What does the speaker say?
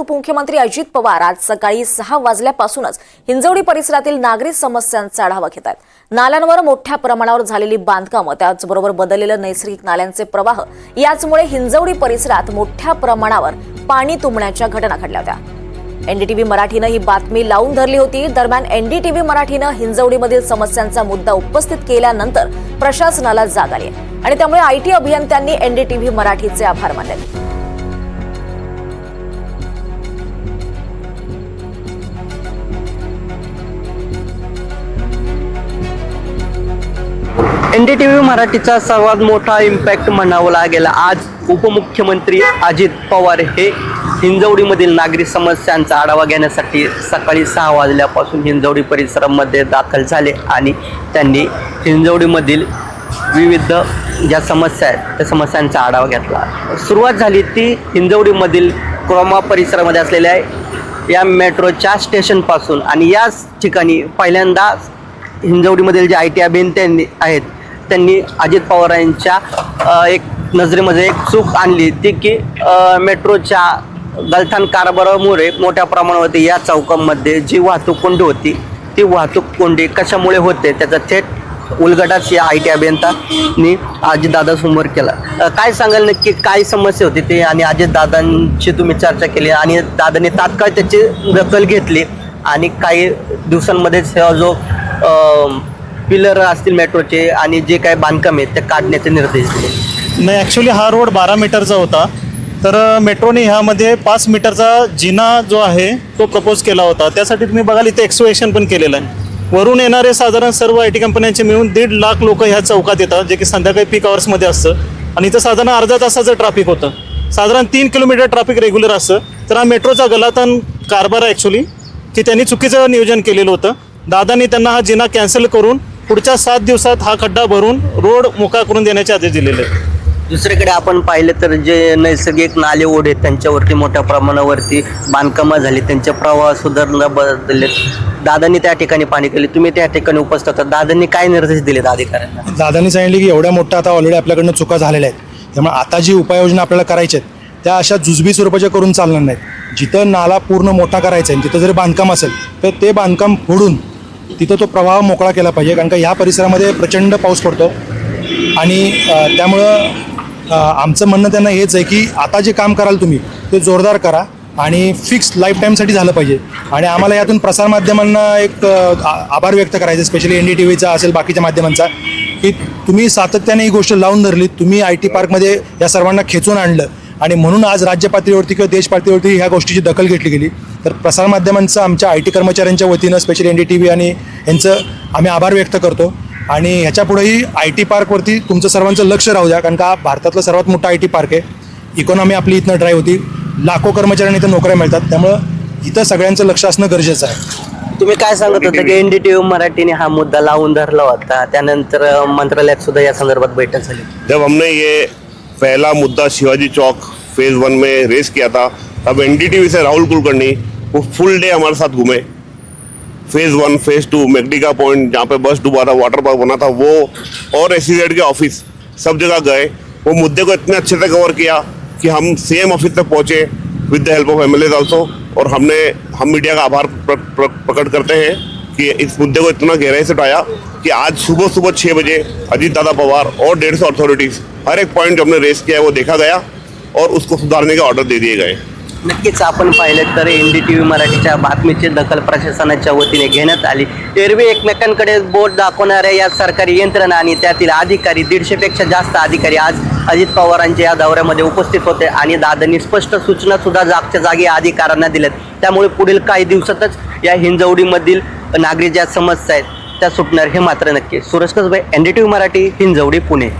उपमुख्यमंत्री अजित पवार आज सकाळी सहा वाजल्यापासूनच हिंजवडी परिसरातील नागरिक समस्यांचा आढावा घेत आहेत. नाल्यांवर मोठ्या प्रमाणावर झालेली बांधकामं त्याचबरोबर बदललेलं नैसर्गिक नाल्यांचे प्रवाह याचमुळे हिंजवडी परिसरात मोठ्या प्रमाणावर पाणी तुंबण्याच्या घटना घडल्या होत्या. एनडीटीव्ही मराठीनं ही बातमी लावून धरली होती. दरम्यान एनडीटीव्ही मराठीनं हिंजवडीमधील समस्यांचा मुद्दा उपस्थित केल्यानंतर प्रशासनाला जाग आली आणि त्यामुळे आयटी अभियंत्यांनी एनडीटीव्ही मराठीचे आभार मानले एन डी टी व्ही मराठीचा सर्वात मोठा इम्पॅक्ट म्हणावा लागेल. आज उपमुख्यमंत्री अजित पवार हे हिंजवडीमधील नागरिक समस्यांचा आढावा घेण्यासाठी सकाळी सहा वाजल्यापासून हिंजवडी परिसरामध्ये दाखल झाले आणि त्यांनी हिंजवडीमधील विविध ज्या समस्या आहेत त्या समस्यांचा आढावा घेतला. सुरुवात झाली ती हिंजवडीमधील क्रोमा परिसरामध्ये असलेल्या या मेट्रोच्या स्टेशनपासून आणि याच ठिकाणी पहिल्यांदा हिंजवडीमधील जे आय टी अभियंत्यांनी आहेत त्यांनी अजित पवार यांच्या एक नजरेमध्ये एक चूक आणली ती की मेट्रोच्या गलथान कारभारामुळे मोठ्या प्रमाणावरती या चौकामध्ये जी वाहतूक कोंडी होती ती वाहतूक कोंडी कशामुळे होते त्याचा थेट उलगडाच या आय टी अभियंतांनी अजितदादासमोर केला. काय सांगाल नक्की काय समस्या होती ते आणि अजितदादांची तुम्ही चर्चा केली आणि दादाने तात्काळ त्याची दखल घेतली आणि काही दिवसांमध्येच हा जो पिलर असतील मेट्रोचे आणि जे काही बांधकाम आहेत ते काढण्याचे निर्देश दिले. नाही ॲक्च्युली हा रोड बारा मीटरचा होता. तर मेट्रोने ह्यामध्ये पाच मीटरचा जिना जो आहे तो प्रपोज केला होता. त्यासाठी तुम्ही बघाल इथे एक्सोएशन पण केलेलं आहे. वरून येणारे साधारण सर्व आय टी कंपन्यांचे मिळून दीड लाख लोक ह्या चौकात येतात जे की संध्याकाळी पीक आवर्समध्ये असतं. आणि इथं साधारण अर्धा तासाचं ट्रॅफिक होतं. साधारण तीन किलोमीटर ट्रॅफिक रेग्युलर असतं. तर हा मेट्रोचा गलातन कारभार आहे ॲक्च्युली की त्यांनी चुकीचं नियोजन केलेलं होतं. दादांनी त्यांना हा जिना कॅन्सल करून पुढच्या सात दिवसात हा खड्डा भरून रोड मोकळा करून देण्याचे आदेश दिलेले आहेत. दुसरीकडे आपण पाहिलं तर जे नैसर्गिक नाले ओढे आहेत, त्यांच्यावरती मोठ्या प्रमाणावरती बांधकामं झाली त्यांचे प्रवाह सुधारणा बदलले दादांनी त्या ठिकाणी पाणी केले तुम्ही त्या ठिकाणी उपस्थित होता. दादांनी काय निर्देश दिलेत अधिकाऱ्यांना दादांनी सांगितले की एवढ्या मोठ्या आता ऑलरेडी आपल्याकडनं चुका झालेल्या आहेत. त्यामुळे आता जी उपाययोजना आपल्याला करायच्या आहेत त्या अशा जुजबी स्वरूपाच्या करून चालणार नाहीत. जिथं नाला पूर्ण मोठा करायचा आहे तिथं जरी बांधकाम असेल तर ते बांधकाम फोडून तिथं तो प्रवाह मोकळा केला पाहिजे कारण का ह्या परिसरामध्ये प्रचंड पाऊस पडतो. आणि त्यामुळं आमचं म्हणणं त्यांना हेच आहे की आता जे काम कराल तुम्ही ते जोरदार करा आणि फिक्स लाईफ टाईमसाठी झालं पाहिजे. आणि आम्हाला यातून प्रसारमाध्यमांना एक आभार व्यक्त करायचे स्पेशली एन डी टी व्हीचा असेल बाकीच्या माध्यमांचा की तुम्ही सातत्याने ही गोष्ट लावून धरली तुम्ही आय टी पार्कमध्ये या सर्वांना खेचून आणलं. आणि म्हणून आज राज्य पातळीवरती किंवा देश पातळीवरती ह्या गोष्टीची दखल घेतली गेली. तर प्रसारमाध्यमांचं आमच्या आय टी कर्मचाऱ्यांच्या वतीनं specially N D T V आणि यांचं आम्ही आभार व्यक्त करतो. आणि ह्याच्या पुढेही आय टी पार्कवरती तुमचं सर्वांचं लक्ष राहू द्या कारण का हा भारतातलं सर्वात मोठा आय टी पार्क आहे. इकॉनॉमी आपली इथनं ड्राईव्ह होती. लाखो कर्मचाऱ्यांना इथं नोकऱ्या मिळतात. त्यामुळं इथं सगळ्यांचं लक्ष असणं गरजेचं आहे. तुम्ही काय सांगत होता की एन डी टी व्ही मराठीने हा मुद्दा लावून धरला होता? त्यानंतर मंत्रालयात सुद्धा या संदर्भात बैठक झाली. जब हमने ये पहला मुद्दा शिवाजी चौक फेज वन में रेस किया था तब एनडीटीवी से राहुल कुलकर्णी वो फुल डे हमारे साथ घूमे। फ़ेज़ वन फ़ेज़ टू मेगडिका पॉइंट जहाँ पे बस डूबा था वाटर पार्क बना था वो और एस के ऑफ़िस सब जगह गए। वो मुद्दे को इतने अच्छे से कवर किया कि हम सेम ऑफ़िस तक पहुँचे with the help of M L also और हमने हम मीडिया का आभार प्र, प्र, प्रकट करते हैं कि इस मुद्दे को इतना गहराई से उठाया कि आज सुबह सुबह छः बजे अजीत दादा पवार और डेढ़ सौ अथॉरिटीज़ हर एक पॉइंट जो हमने रेस किया है वो देखा गया और उसको सुधारने के ऑर्डर दे दिए गए। नक्कीच आपण पाहिलं तर एन डी टी व्ही मराठीच्या बातमीची दखल प्रशासनाच्या वतीने घेण्यात आली. एरवी एकमेकांकडे बोट दाखवणाऱ्या या सरकारी यंत्रणा आणि त्यातील अधिकारी दीडशेपेक्षा जास्त अधिकारी आज अजित पवारांच्या या दौऱ्यामध्ये उपस्थित होते आणि दादांनी स्पष्ट सूचना सुद्धा जागच्या जागी अधिकाऱ्यांना दिल्यात. त्यामुळे पुढील काही दिवसातच या हिंजवडीमधील नागरिक ज्या समस्या आहेत त्या सुटणार हे मात्र नक्की. Suresh Kasbe N D T V Marathi Hinjawadi Pune.